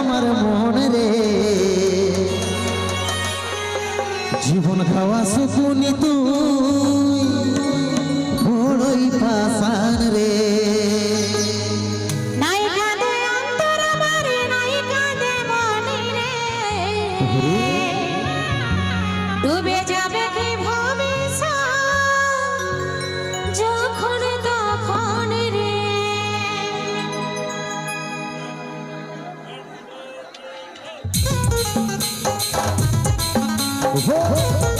আমার মন রে। জীবন খাওয়া সুকুনি তুই ভালো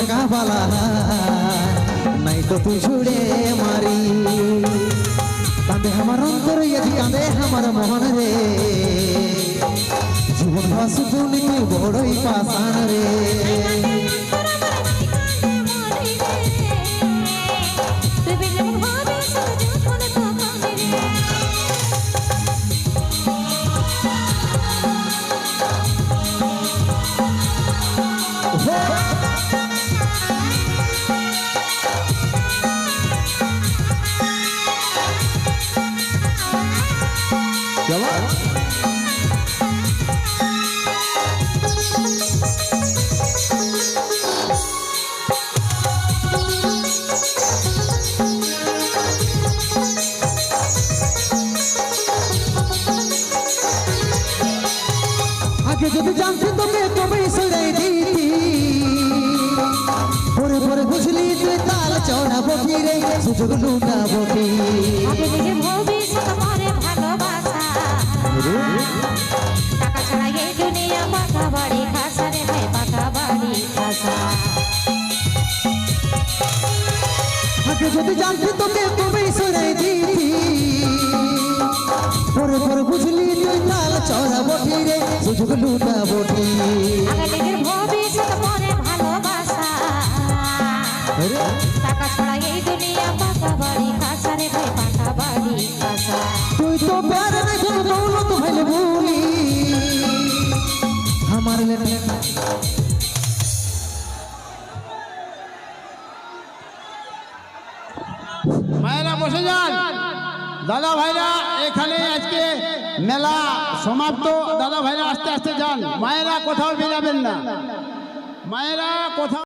টাকা বালা নাই তো তুই ছুড়ে মারি। কাঁদে আমার অন্তর ইয়াদি কাঁদে আমার মন রে। জীবন বাসু বড়ই পাশান রে। চলো আগে যদি জানতি তোকে কবে সরাই দিতি। পরে পরে বুঝলি তুই তাল চড়া বটি সুযোগ লুটা বটি আগে যদি জানতি তোকে কবে সরাই দিতি। পরে পরে বুঝলি তুই তাল চড়া বটি রে সুযোগ লুটা বটি। আগে নিজের ভবিষ্যৎ ভালোবাসা। টাকা ছাড়া এই দুনিয়া পাকা বাড়ি খাসা রে ভাই পাকা বাড়ি খাসা তুই তো প্যার নাই কোন দৌলত ভাইলে বলি আমার লেখা মায়েরা বসে যান। দাদা ভাইরা, এখানে আজকে মেলা সমাপ্ত। দাদা ভাইরা, আস্তে আস্তে যান। মায়েরা কোথাও বেরাবেন না। মায়েরা কোথাও